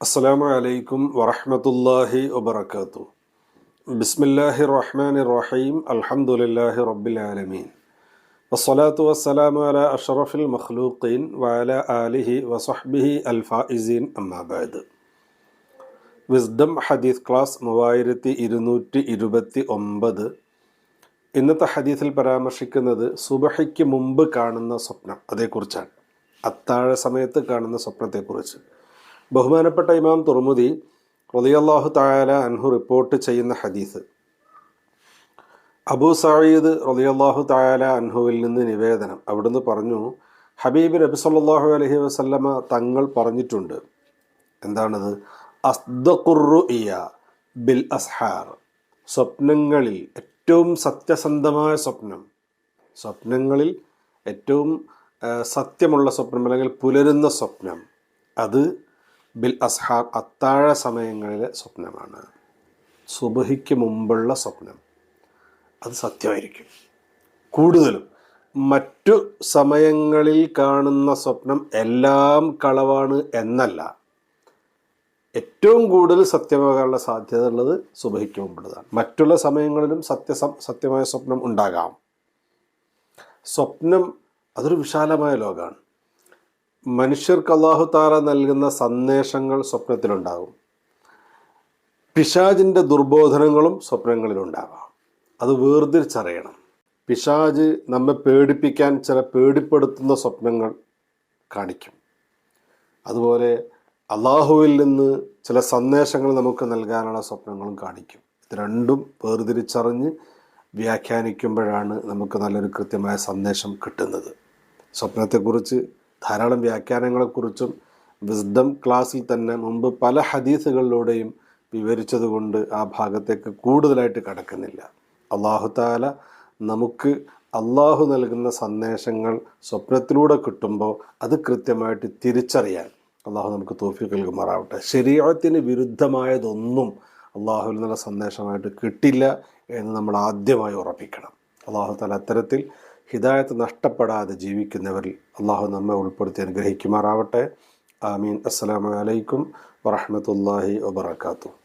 അസ്സാം വലൈക്കും വറഹമത്തല്ലാഹി വബർക്കാത്തു ബിസ്മില്ലാഹി റഹ്മാൻ റഹീം അലഹമുല്ലാഹി റബ്ബിലാലമീൻ വസ്സലാത്തു വസ്സലാമു അല അഷറഫുൽ മഖ്ലൂഖീൻ വാല ആലിഹി വസഹ്ബിഹി അൽഫായിസീൻ അമ്മാബാദ് വിസ്ഡം ഹദീസ് ക്ലാസ് മൂവായിരത്തി ഇരുന്നൂറ്റി ഇരുപത്തി ഒമ്പത്. ഇന്നത്തെ ഹദീസിൽ പരാമർശിക്കുന്നത് സുബഹയ്ക്ക് മുമ്പ് കാണുന്ന സ്വപ്നം. അതേക്കുറിച്ചാണ്. അത്താഴ സമയത്ത് കാണുന്ന സ്വപ്നത്തെക്കുറിച്ച്. ബഹുമാനപ്പെട്ട ഇമാം തുറമുദി റളിയല്ലാഹു തായാല അൻഹു റിപ്പോർട്ട് ചെയ്യുന്ന ഹദീസ്. അബൂ സയീദ് റളിയല്ലാഹു തായാല അൻഹുവിൽ നിന്ന് നിവേദനം. അവിടുന്ന് പറഞ്ഞു ഹബീബ് നബി സല്ലാഹു അലഹി വസ്ല്ലമ തങ്ങൾ പറഞ്ഞിട്ടുണ്ട്. എന്താണത്? അസ്ദുറു ബിൽ അസ്ഹാർ. സ്വപ്നങ്ങളിൽ ഏറ്റവും സത്യസന്ധമായ സ്വപ്നം. സ്വപ്നങ്ങളിൽ ഏറ്റവും സത്യമുള്ള സ്വപ്നം അല്ലെങ്കിൽ പുലരുന്ന സ്വപ്നം അത് ബിൽ അസ്ഹാർ അത്താഴ സമയങ്ങളിലെ സ്വപ്നമാണ്. സുബഹിക്ക് മുമ്പുള്ള സ്വപ്നം അത് സത്യമായിരിക്കും. കൂടുതലും മറ്റു സമയങ്ങളിൽ കാണുന്ന സ്വപ്നം എല്ലാം കളവാണ് എന്നല്ല. ഏറ്റവും കൂടുതൽ സത്യമാകാനുള്ള സാധ്യത ഉള്ളത് സുബഹിക്ക് മുമ്പുള്ളതാണ്. മറ്റുള്ള സമയങ്ങളിലും സത്യസം സത്യമായ സ്വപ്നം ഉണ്ടാകാം. സ്വപ്നം അതൊരു വിശാലമായ ലോകമാണ് മനുഷ്യർക്ക് അള്ളാഹു താല നൽകുന്ന സന്ദേശങ്ങൾ സ്വപ്നത്തിലുണ്ടാകും. പിശാജിന്റെ ദുർബോധനങ്ങളും സ്വപ്നങ്ങളിലുണ്ടാകാം. അത് വേർതിരിച്ചറിയണം. പിശാജ് നമ്മെ പേടിപ്പിക്കാൻ ചില പേടിപ്പെടുത്തുന്ന സ്വപ്നങ്ങൾ കാണിക്കും. അതുപോലെ അള്ളാഹുവിൽ നിന്ന് ചില സന്ദേശങ്ങൾ നമുക്ക് നൽകാനുള്ള സ്വപ്നങ്ങളും കാണിക്കും. ഇത് രണ്ടും വേർതിരിച്ചറിഞ്ഞ് വ്യാഖ്യാനിക്കുമ്പോഴാണ് നമുക്ക് നല്ലൊരു കൃത്യമായ സന്ദേശം കിട്ടുന്നത്. സ്വപ്നത്തെക്കുറിച്ച് ധാരാളം വ്യാഖ്യാനങ്ങളെക്കുറിച്ചും വിസ്ഡം ക്ലാസ്സിൽ തന്നെ മുമ്പ് പല ഹദീസുകളിലൂടെയും വിവരിച്ചതുകൊണ്ട് ആ ഭാഗത്തേക്ക് കൂടുതലായിട്ട് കടക്കുന്നില്ല. അള്ളാഹു താല നമുക്ക് അള്ളാഹു നൽകുന്ന സന്ദേശങ്ങൾ സ്വപ്നത്തിലൂടെ കിട്ടുമ്പോൾ അത് കൃത്യമായിട്ട് തിരിച്ചറിയാൻ അള്ളാഹു നമുക്ക് തോഫിക്ക് നൽകുമാറാവട്ടെ. ശരീരത്തിന് വിരുദ്ധമായതൊന്നും അള്ളാഹുവിൽ നിന്നുള്ള സന്ദേശമായിട്ട് കിട്ടില്ല എന്ന് നമ്മൾ ആദ്യമായി ഉറപ്പിക്കണം. അള്ളാഹു താല അത്തരത്തിൽ ഹിദായത്ത് നഷ്ടപ്പെടാതെ ജീവിക്കുന്നവരിൽ അള്ളാഹു നമ്മെ ഉൾപ്പെടുത്തി അനുഗ്രഹിക്കുമാറാവട്ടെ. ആമീൻ. അസ്സലാമലൈക്കും അലൈക്കും വറഹ്മത്തുള്ളാഹി വബറകാതുഹു.